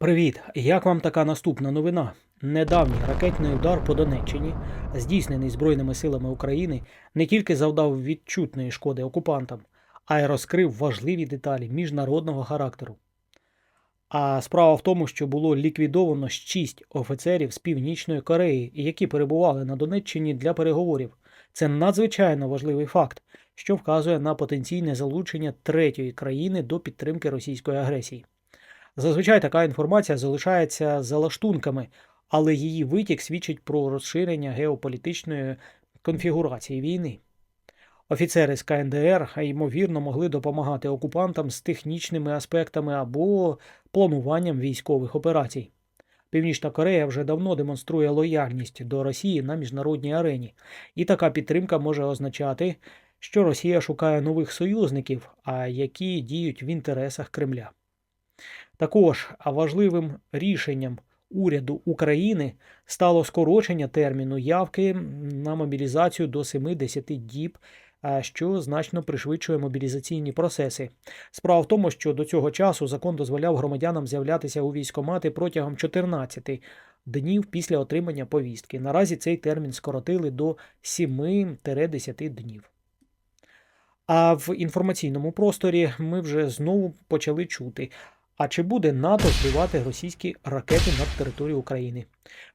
Привіт! Як вам така наступна новина? Недавній ракетний удар по Донеччині, здійснений Збройними силами України, не тільки завдав відчутної шкоди окупантам, а й розкрив важливі деталі міжнародного характеру. А справа в тому, що було ліквідовано шість офіцерів з Північної Кореї, які перебували на Донеччині для переговорів. Це надзвичайно важливий факт, що вказує на потенційне залучення третьої країни до підтримки російської агресії. Зазвичай така інформація залишається за лаштунками, але її витік свідчить про розширення геополітичної конфігурації війни. Офіцери з КНДР, ймовірно, могли допомагати окупантам з технічними аспектами або плануванням військових операцій. Північна Корея вже давно демонструє лояльність до Росії на міжнародній арені, і така підтримка може означати, що Росія шукає нових союзників, а які діють в інтересах Кремля. Також важливим рішенням уряду України стало скорочення терміну явки на мобілізацію до 7-10 діб, що значно пришвидшує мобілізаційні процеси. Справа в тому, що до цього часу закон дозволяв громадянам з'являтися у військкомати протягом 14 днів після отримання повістки. Наразі цей термін скоротили до 7-10 днів. А в інформаційному просторі ми вже знову почали чути. А чи буде НАТО збивати російські ракети над територією України?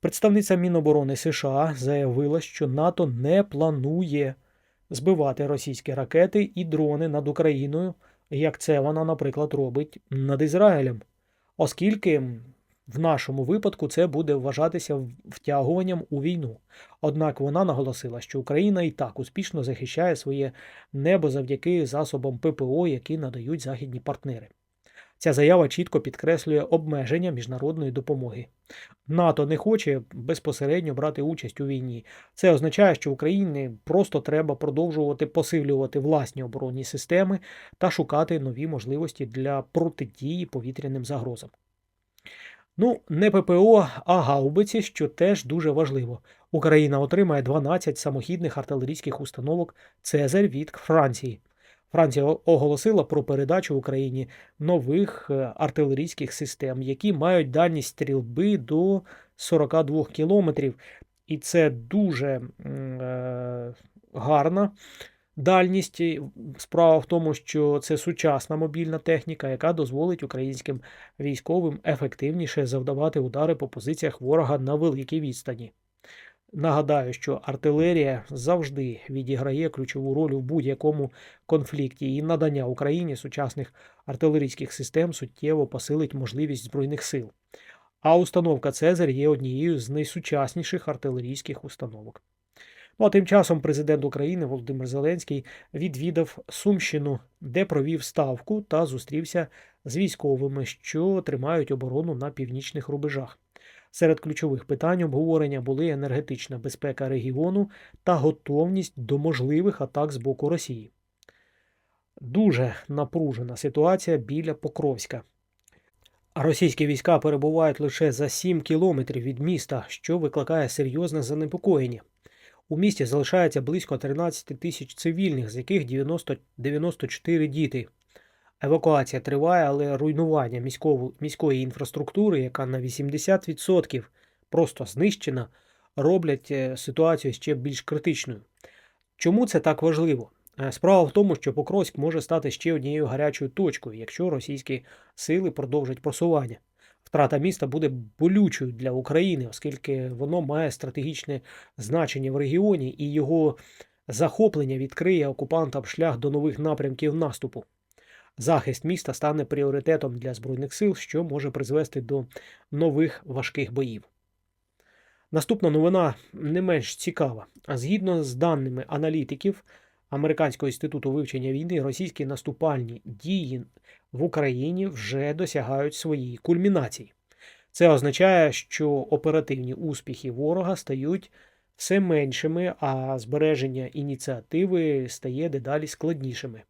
Представниця Міноборони США заявила, що НАТО не планує збивати російські ракети і дрони над Україною, як це вона, наприклад, робить над Ізраїлем, оскільки в нашому випадку це буде вважатися втягуванням у війну. Однак вона наголосила, що Україна і так успішно захищає своє небо завдяки засобам ППО, які надають західні партнери. Ця заява чітко підкреслює обмеження міжнародної допомоги. НАТО не хоче безпосередньо брати участь у війні. Це означає, що Україні просто треба продовжувати посилювати власні оборонні системи та шукати нові можливості для протидії повітряним загрозам. Ну, не ППО, а гаубиці, що теж дуже важливо. Україна отримає 12 самохідних артилерійських установок Цезарь від Франції. Франція оголосила про передачу Україні нових е, артилерійських систем, які мають дальність стрільби до 42 кілометрів. І це дуже е, гарна дальність. Справа в тому, що це сучасна мобільна техніка, яка дозволить українським військовим ефективніше завдавати удари по позиціях ворога на великій відстані. Нагадаю, що артилерія завжди відіграє ключову роль у будь-якому конфлікті, і надання Україні сучасних артилерійських систем суттєво посилить можливість збройних сил. А установка Цезарь є однією з найсучасніших артилерійських установок. Ну а тим часом президент України Володимир Зеленський відвідав Сумщину, де провів ставку та зустрівся з військовими, що тримають оборону на північних рубежах. Серед ключових питань обговорення були енергетична безпека регіону та готовність до можливих атак з боку Росії. Дуже напружена ситуація біля Покровська. Російські війська перебувають лише за 7 кілометрів від міста, що викликає серйозне занепокоєння. У місті залишається близько 13 тисяч цивільних, з яких 90, 94 діти. Евакуація триває, але руйнування міського, міської інфраструктури, яка на 80% просто знищена, роблять е, ситуацію ще більш критичною. Чому це так важливо? Е, справа в тому, що Покровськ може стати ще однією гарячою точкою, якщо російські сили продовжать просування. Втрата міста буде болючою для України, оскільки воно має стратегічне значення в регіоні, і його захоплення відкриє окупантам шлях до нових напрямків наступу. Захист міста стане пріоритетом для Збройних сил, що може призвести до нових важких боїв. Наступна новина не менш цікава. Згідно з даними аналітиків Американського інституту вивчення війни, російські наступальні дії в Україні вже досягають своєї кульмінації. Це означає, що оперативні успіхи ворога стають все меншими, а збереження ініціативи стає дедалі складнішими.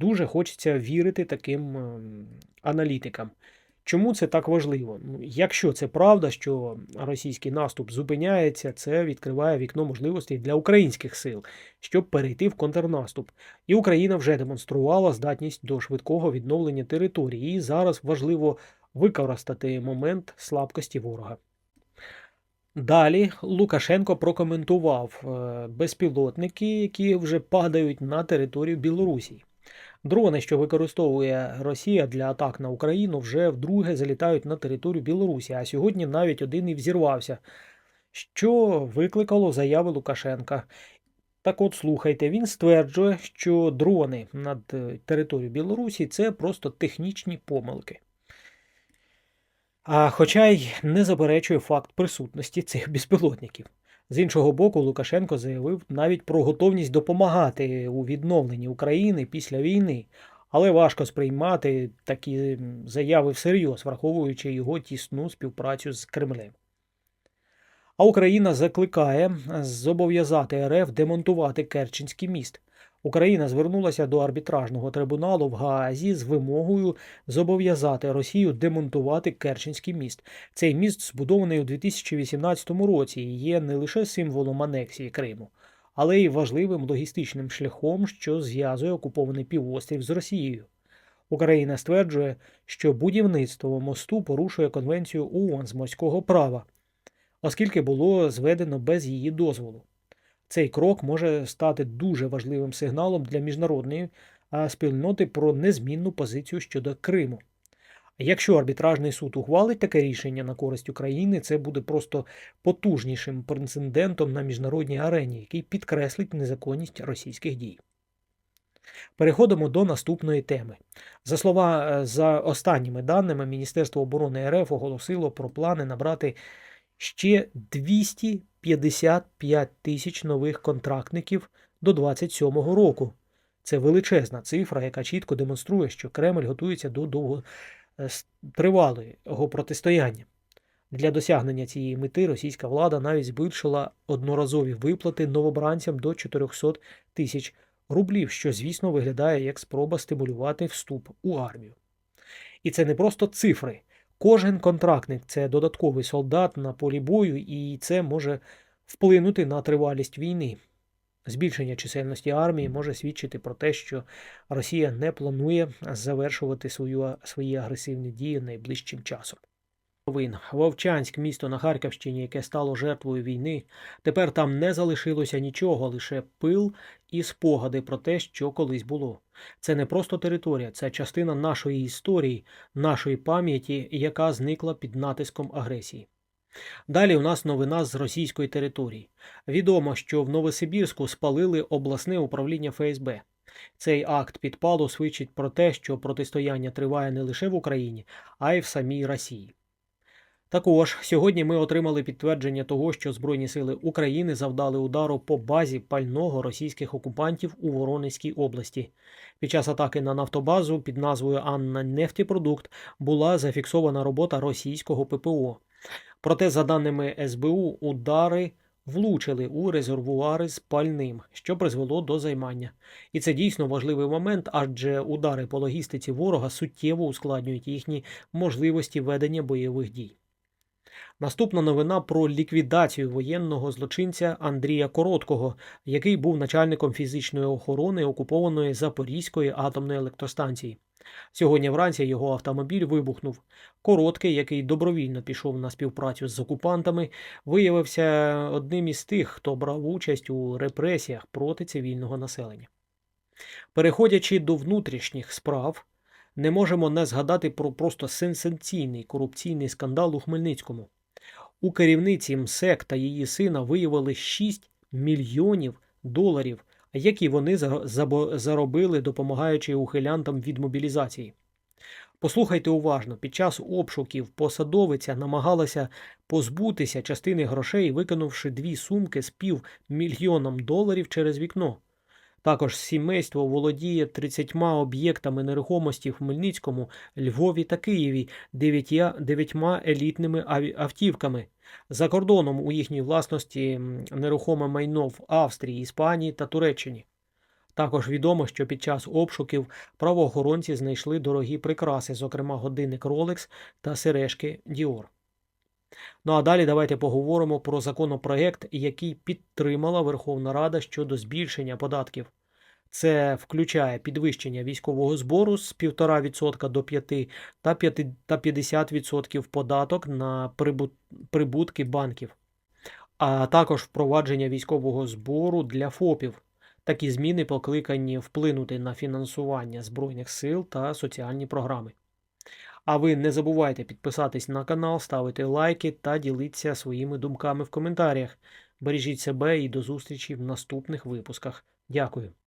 Дуже хочеться вірити таким ем, аналітикам. Чому це так важливо? Ну, Якщо це правда, що російський наступ зупиняється, це відкриває вікно можливостей для українських сил, щоб перейти в контрнаступ. І Україна вже демонструвала здатність до швидкого відновлення території. І зараз важливо використати момент слабкості ворога. Далі Лукашенко прокоментував е, безпілотники, які вже падають на територію Білорусі. Дрони, що використовує Росія для атак на Україну, вже вдруге залітають на територію Білорусі, а сьогодні навіть один і взірвався, що викликало заяви Лукашенка. Так от слухайте, він стверджує, що дрони над е, територією Білорусі це просто технічні помилки. А хоча й не заперечує факт присутності цих безпілотників. З іншого боку, Лукашенко заявив навіть про готовність допомагати у відновленні України після війни, але важко сприймати такі заяви всерйоз, враховуючи його тісну співпрацю з Кремлем. А Україна закликає зобов'язати РФ демонтувати Керченський міст. Україна звернулася до арбітражного трибуналу в Гаазі з вимогою зобов'язати Росію демонтувати Керченський міст. Цей міст збудований у 2018 році і є не лише символом анексії Криму, але й важливим логістичним шляхом, що зв'язує окупований півострів з Росією. Україна стверджує, що будівництво мосту порушує Конвенцію ООН з морського права, оскільки було зведено без її дозволу. Цей крок може стати дуже важливим сигналом для міжнародної спільноти про незмінну позицію щодо Криму. Якщо арбітражний суд ухвалить таке рішення на користь України, це буде просто потужнішим прецедентом на міжнародній арені, який підкреслить незаконність російських дій. Переходимо до наступної теми. За слова е, за останніми даними, Міністерство оборони РФ оголосило про плани набрати ще 255 тисяч нових контрактників до 2027 року. Це величезна цифра, яка чітко демонструє, що Кремль готується до довготривалого протистояння. Для досягнення цієї мети російська влада навіть збільшила одноразові виплати новобранцям до 400 тисяч рублів, що, звісно, виглядає як спроба стимулювати вступ у армію. І це не просто цифри. Кожен контрактник це додатковий солдат на полі бою, і це може вплинути на тривалість війни. Збільшення чисельності армії може свідчити про те, що Росія не планує завершувати свою, свої агресивні дії найближчим часом. Новин. Вовчанськ, місто на Харківщині, яке стало жертвою війни. Тепер там не залишилося нічого, лише пил і спогади про те, що колись було. Це не просто територія, це частина нашої історії, нашої пам'яті, яка зникла під натиском агресії. Далі у нас новина з російської території. Відомо, що в Новосибірську спалили обласне управління ФСБ. Цей акт підпалу свідчить про те, що протистояння триває не лише в Україні, а й в самій Росії. Також сьогодні ми отримали підтвердження того, що Збройні сили України завдали удару по базі пального російських окупантів у Воронезькій області. Під час атаки на нафтобазу під назвою Анна Нефтепродукт була зафіксована робота російського ППО. Проте, за даними СБУ, удари влучили у резервуари з пальним, що призвело до займання. І це дійсно важливий момент, адже удари по логістиці ворога суттєво ускладнюють їхні можливості ведення бойових дій. Наступна новина про ліквідацію воєнного злочинця Андрія Короткого, який був начальником фізичної охорони окупованої Запорізької атомної електростанції. Сьогодні вранці його автомобіль вибухнув. Короткий, який добровільно пішов на співпрацю з окупантами, виявився одним із тих, хто брав участь у репресіях проти цивільного населення. Переходячи до внутрішніх справ, не можемо не згадати про просто сенсаційний корупційний скандал у Хмельницькому. У керівниці МСЕК та її сина виявили 6 мільйонів доларів, які вони заробили, допомагаючи ухилянтам від мобілізації. Послухайте уважно, під час обшуків посадовиця намагалася позбутися частини грошей, викинувши дві сумки з півмільйоном доларів через вікно. Також сімейство володіє 30 об'єктами нерухомості в Хмельницькому, Львові та Києві, дев'ятя- дев'ятьма елітними автівками. За кордоном у їхній власності нерухоме майно в Австрії, Іспанії та Туреччині. Також відомо, що під час обшуків правоохоронці знайшли дорогі прикраси, зокрема годинник Rolex та сережки Dior. Ну а далі давайте поговоримо про законопроект, який підтримала Верховна Рада щодо збільшення податків. Це включає підвищення військового збору з 1,5% до 5% та 5 та 50% податок на прибутки банків, а також впровадження військового збору для ФОПів. Такі зміни покликані вплинути на фінансування Збройних сил та соціальні програми. А ви не забувайте підписатись на канал, ставити лайки та ділитися своїми думками в коментарях. Бережіть себе і до зустрічі в наступних випусках. Дякую.